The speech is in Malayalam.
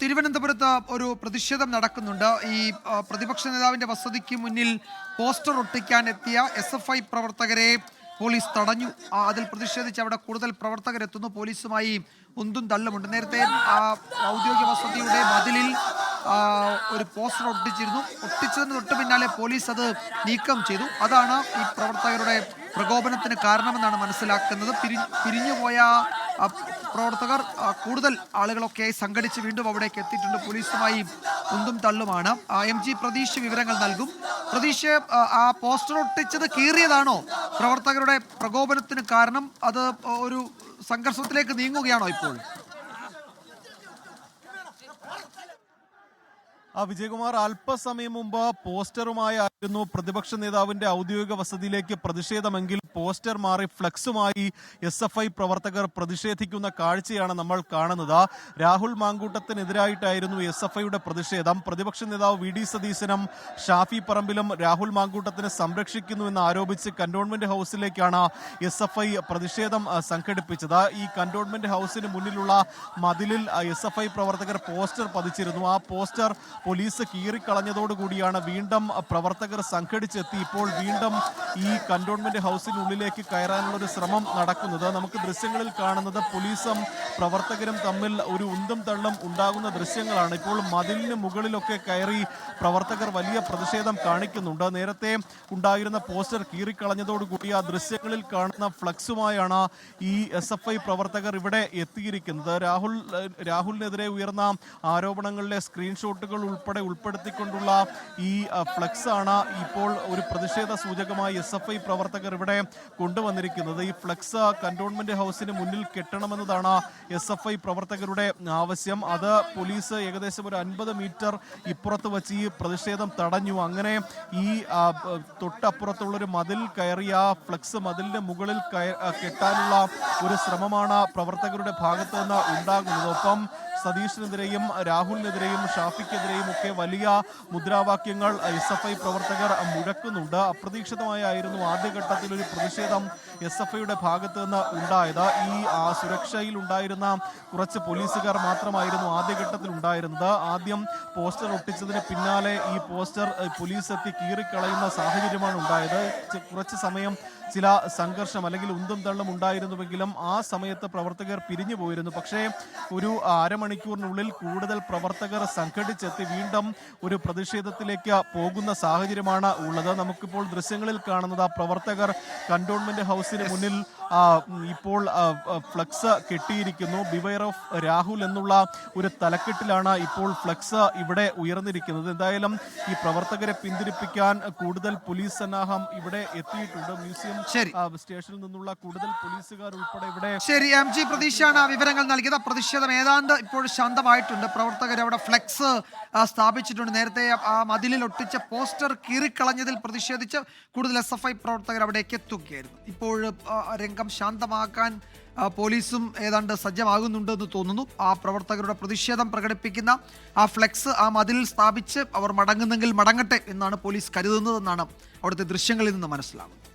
തിരുവനന്തപുരത്ത് ഒരു പ്രതിഷേധം നടക്കുന്നുണ്ട്. ഈ പ്രതിപക്ഷ നേതാവിന്റെ വസതിക്ക് മുന്നിൽ പോസ്റ്റർ ഒട്ടിക്കാൻ എത്തിയ എസ് എഫ് ഐ പ്രവർത്തകരെ പോലീസ് തടഞ്ഞു. അതിൽ പ്രതിഷേധിച്ച് അവിടെ കൂടുതൽ പ്രവർത്തകരെത്തുന്നു. പോലീസുമായി ഉന്തും തള്ളുമുണ്ട് നേരത്തെ ഔദ്യോഗിക വസതിയുടെ മതിലിൽ ഒരു പോസ്റ്റർ ഒട്ടിച്ചിരുന്നു. ഒട്ടിച്ചതിന് തൊട്ട് പിന്നാലെ പോലീസ് അത് നീക്കം ചെയ്തു. അതാണ് ഈ പ്രവർത്തകരുടെ പ്രകോപനത്തിന് കാരണമെന്നാണ് മനസ്സിലാക്കുന്നത്. പിരി പിരിഞ്ഞുപോയ പ്രവർത്തകർ കൂടുതൽ ആളുകളൊക്കെ സംഘടിച്ച് വീണ്ടും അവിടേക്ക് എത്തിയിട്ടുണ്ട്. പോലീസുമായി ഉന്തും തള്ളുമാണ്. എം ജി പ്രതീഷ് വിവരങ്ങൾ നൽകും. പ്രതീഷ് ആ പോസ്റ്റർ ഒട്ടിച്ചത് കീറിയതാണോ? പ്രവർത്തകരുടെ പ്രകോപനത്തിന് കാരണം അത് ഒരു സംഘർഷത്തിലേക്ക് നീങ്ങുകയാണോ ഇപ്പോൾ? വിജയകുമാർ അല്പസമയം മുമ്പ് പോസ്റ്ററുമായിരുന്നു പ്രതിപക്ഷ നേതാവിന്റെ ഔദ്യോഗിക വസതിയിലേക്ക് പ്രതിഷേധമെങ്കിൽ പോസ്റ്റർ മാറി ഫ്ലക്സുമായി എസ് എഫ് ഐ പ്രവർത്തകർ പ്രതിഷേധിക്കുന്ന കാഴ്ചയാണ് നമ്മൾ കാണുന്നത്. രാഹുൽ മാങ്കൂട്ടത്തിനെതിരായിട്ടായിരുന്നു എസ് എഫ് ഐയുടെ പ്രതിഷേധം. പ്രതിപക്ഷ നേതാവ് വി ഡി സതീശനും ഷാഫി പറമ്പിലും രാഹുൽ മാങ്കൂട്ടത്തിനെ സംരക്ഷിക്കുന്നു എന്ന് ആരോപിച്ച് കന്റോൺമെന്റ് ഹൌസിലേക്കാണ് എസ് എഫ് ഐ പ്രതിഷേധം സംഘടിപ്പിച്ചത്. ഈ കന്റോൺമെന്റ് ഹൌസിന് മുന്നിലുള്ള മതിലിൽ എസ് എഫ് ഐ പ്രവർത്തകർ പോസ്റ്റർ പതിച്ചിരുന്നു. ആ പോസ്റ്റർ പോലീസ് കീറിക്കളഞ്ഞതോടുകൂടിയാണ് വീണ്ടും പ്രവർത്തകർ സംഘടിച്ചെത്തി ഇപ്പോൾ വീണ്ടും ഈ കന്റോൺമെന്റ് ഹൗസിനുള്ളിലേക്ക് കയറാനുള്ള ഒരു ശ്രമം നടക്കുന്നത്. നമുക്ക് ദൃശ്യങ്ങളിൽ കാണുന്നത് പോലീസും പ്രവർത്തകരും തമ്മിൽ ഒരു ഉന്തും തള്ളും ഉണ്ടാകുന്ന ദൃശ്യങ്ങളാണ്. ഇപ്പോൾ മതിലിന് മുകളിലൊക്കെ കയറി പ്രവർത്തകർ വലിയ പ്രതിഷേധം കാണിക്കുന്നുണ്ട്. നേരത്തെ ഉണ്ടായിരുന്ന പോസ്റ്റർ കീറിക്കളഞ്ഞതോടുകൂടി ആ ദൃശ്യങ്ങളിൽ കാണുന്ന ഫ്ലക്സുമായാണ് ഈ എസ് എഫ് ഐ പ്രവർത്തകർ ഇവിടെ എത്തിയിരിക്കുന്നത്. രാഹുൽ രാഹുലിനെതിരെ ഉയർന്ന ആരോപണങ്ങളിലെ സ്ക്രീൻഷോട്ടുകൾ ഉൾപ്പെടെ ഉൾപ്പെടുത്തിക്കൊണ്ടുള്ള ഈ ഫ്ലക്സ് ആണ് ഇപ്പോൾ ഒരു പ്രതിഷേധ സൂചകമായി എസ് എഫ് ഐ പ്രവർത്തകർ ഇവിടെ കൊണ്ടുവന്നിരിക്കുന്നത്. ഈ ഫ്ലക്സ് കന്റോൺമെന്റ് ഹൗസിന് മുന്നിൽ കെട്ടണമെന്നതാണ് എസ് എഫ് ഐ പ്രവർത്തകരുടെ ആവശ്യം. അത് പോലീസ് ഏകദേശം ഒരു അൻപത് മീറ്റർ ഇപ്പുറത്ത് വെച്ച് ഈ പ്രതിഷേധം തടഞ്ഞു. അങ്ങനെ ഈ തൊട്ടപ്പുറത്തുള്ളൊരു മതിൽ കയറിയ ഫ്ലക്സ് മതിലിന്റെ മുകളിൽ കെട്ടാനുള്ള ഒരു ശ്രമമാണ് പ്രവർത്തകരുടെ ഭാഗത്തുനിന്ന് ഉണ്ടാകുന്നത്. ഒപ്പം സതീഷിനെതിരെയും രാഹുലിനെതിരെയും ഷാഫിക്കെതിരെയും ഒക്കെ വലിയ മുദ്രാവാക്യങ്ങൾ എസ് എഫ് ഐ പ്രവർത്തകർ മുഴക്കുന്നുണ്ട്. അപ്രതീക്ഷിതമായിരുന്നു ആദ്യഘട്ടത്തിൽ ഒരു പ്രതിഷേധം എസ് എഫ് ഐയുടെ ഭാഗത്ത് നിന്ന് ഉണ്ടായത്. ഈ സുരക്ഷയിൽ ഉണ്ടായിരുന്ന കുറച്ച് പോലീസുകാർ മാത്രമായിരുന്നു ആദ്യഘട്ടത്തിൽ ഉണ്ടായിരുന്നത്. ആദ്യം പോസ്റ്റർ ഒട്ടിച്ചതിന് പിന്നാലെ ഈ പോസ്റ്റർ പോലീസ് എത്തി കീറിക്കളയുന്ന സാഹചര്യമാണ് ഉണ്ടായത്. കുറച്ച് സമയം ചില സംഘർഷം അല്ലെങ്കിൽ ഉന്തും തള്ളും ഉണ്ടായിരുന്നുവെങ്കിലും ആ സമയത്ത് പ്രവർത്തകർ പിരിഞ്ഞു പോയിരുന്നു പക്ഷേ ഒരു അരമണിക്കൂറിനുള്ളിൽ കൂടുതൽ പ്രവർത്തകർ സംഘടിച്ചെത്തി വീണ്ടും ഒരു പ്രതിഷേധത്തിലേക്ക് പോകുന്ന സാഹചര്യമാണ് ഉള്ളത്. നമുക്കിപ്പോൾ ദൃശ്യങ്ങളിൽ കാണുന്നത് ആ പ്രവർത്തകർ കണ്ടോൺമെന്റ് ഹൗസിന് മുന്നിൽ ഇപ്പോൾ ഫ്ലക്സ് കെട്ടിയിരിക്കുന്നു. ബിവയർ ഓഫ് രാഹുൽ എന്നുള്ള ഒരു തലക്കെട്ടിലാണ് ഇപ്പോൾ ഫ്ലക്സ് ഇവിടെ ഉയർന്നിരിക്കുന്നത്. എന്തായാലും ഈ പ്രവർത്തകരെ പിന്തിരിപ്പിക്കാൻ കൂടുതൽ പോലീസ് സന്നാഹം ഇവിടെ എത്തിയിട്ടുണ്ട്. മ്യൂസിയം സ്റ്റേഷനിൽ നിന്നുള്ള കൂടുതൽ പോലീസുകാർ ഉൾപ്പെടെ ഇവിടെ ശരി എം ജി പ്രതീക്ഷയാണ് ആ വിവരങ്ങൾ നൽകിയത്. പ്രതിഷേധം ഏതാണ്ട് ഇപ്പോൾ ശാന്തമായിട്ടുണ്ട്. പ്രവർത്തകർ അവിടെ ഫ്ലെക്സ് സ്ഥാപിച്ചിട്ടുണ്ട്. നേരത്തെ ആ മതിലിൽ ഒട്ടിച്ച പോസ്റ്റർ കീറിക്കളഞ്ഞതിൽ പ്രതിഷേധിച്ച് കൂടുതൽ എസ് എഫ് ഐ പ്രവർത്തകർ അവിടേക്ക് എത്തുകയായിരുന്നു. ഇപ്പോൾ രംഗം ശാന്തമാക്കാൻ പോലീസും ഏതാണ്ട് സജ്ജമാകുന്നുണ്ടെന്ന് തോന്നുന്നു. ആ പ്രവർത്തകരുടെ പ്രതിഷേധം പ്രകടിപ്പിക്കുന്ന ആ ഫ്ലെക്സ് ആ മതിലിൽ സ്ഥാപിച്ച് അവർ മടങ്ങുന്നെങ്കിൽ മടങ്ങട്ടെ എന്നാണ് പോലീസ് കരുതുന്നതെന്നാണ് അവിടുത്തെ ദൃശ്യങ്ങളിൽ നിന്ന് മനസ്സിലാകുന്നത്